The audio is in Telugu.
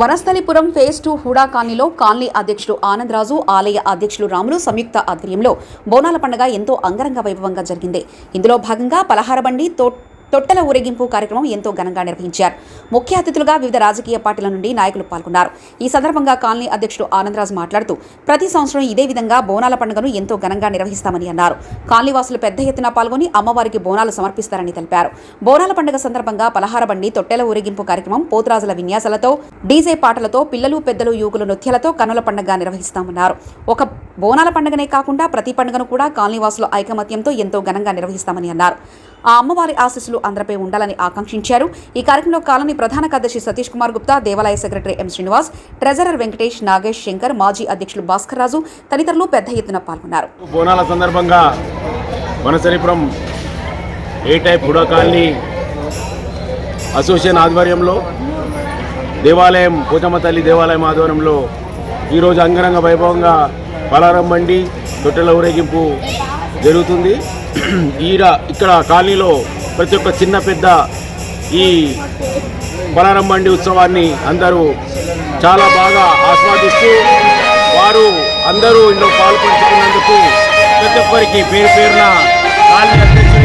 వనస్థలిపురం ఫేజ్ టూ హుడా కాలనీలో కాలనీ అధ్యక్షుడు ఆనందరాజు ఆలయ అధ్యక్షులు రాములు సంయుక్త ఆధ్వర్యంలో బోనాల పండుగ ఎంతో అంగరంగ వైభవంగా జరిగింది. ఇందులో భాగంగా పలహార బండి తో తొట్టెల ఊరేగింపు కార్యక్రమం ఎంతో ఘనంగా నిర్వహించారు. ముఖ్య అతిథులుగా వివిధ రాజకీయ పార్టీల నుండి నాయకులు పాల్గొన్నారు. ఈ సందర్భంగా కాలనీ అధ్యక్షుడు ఆనందరాజు మాట్లాడుతూ ప్రతి సంవత్సరం ఇదే విధంగా బోనాల పండుగను ఎంతో ఘనంగా నిర్వహిస్తామని అన్నారు. కాలనీ వాసులు పెద్ద ఎత్తున పాల్గొని అమ్మవారికి బోనాలు సమర్పిస్తారని తెలిపారు. బోనాల పండుగ సందర్భంగా పలహార బండి తొట్టెల ఊరేగింపు కార్యక్రమం పోతురాజుల విన్యాసాలతో డీజే పాటలతో పిల్లలు పెద్దలు యువకులు నృత్యాలతో కనుల పండుగ నిర్వహిస్తామన్నారు. ఒక బోనాల పండుగనే కాకుండా ప్రతి పండుగను కూడా కాలనీ వాసుల ఐకమత్యంతో ఎంతో ఘనంగా నిర్వహిస్తామని అన్నారు. ఆ అమ్మవారి ఆశీస్సులు అందరిపై ఉండాలని ఆకాంక్షించారు. ఈ కార్యక్రమంలో కాలనీ ప్రధాన కార్యదర్శి సతీష్ కుమార్ గుప్తా దేవాలయ secretary M Srinivas treasurer Venkatesh Nagesh Shankar మాజీ అధ్యక్షులు భాస్కర్ రాజు తదితరులు పెద్ద ఎత్తున పాల్గొన్నారు. బోనాల సందర్భంగా Vanasaripuram A type HUDA colony association ఆధ్వర్యంలో దేవాలయం పోచమ్మ తల్లి దేవాలయం ఆధ్వర్యంలో ఈరోజు అంగరంగ వైభవంగా పలారం బండి తొట్టెల ఊరేగింపు జరుగుతుంది. ఈడ ఇక్కడ కాలనీలో ప్రతి ఒక్క చిన్న పెద్ద ఈ బలారం బండి ఉత్సవాన్ని అందరూ చాలా బాగా ఆస్వాదిస్తూ వారు అందరూ ఇందులో పాల్పంచుకున్నందుకు ప్రతి ఒక్కరికి పేరు పేరున కాలనీ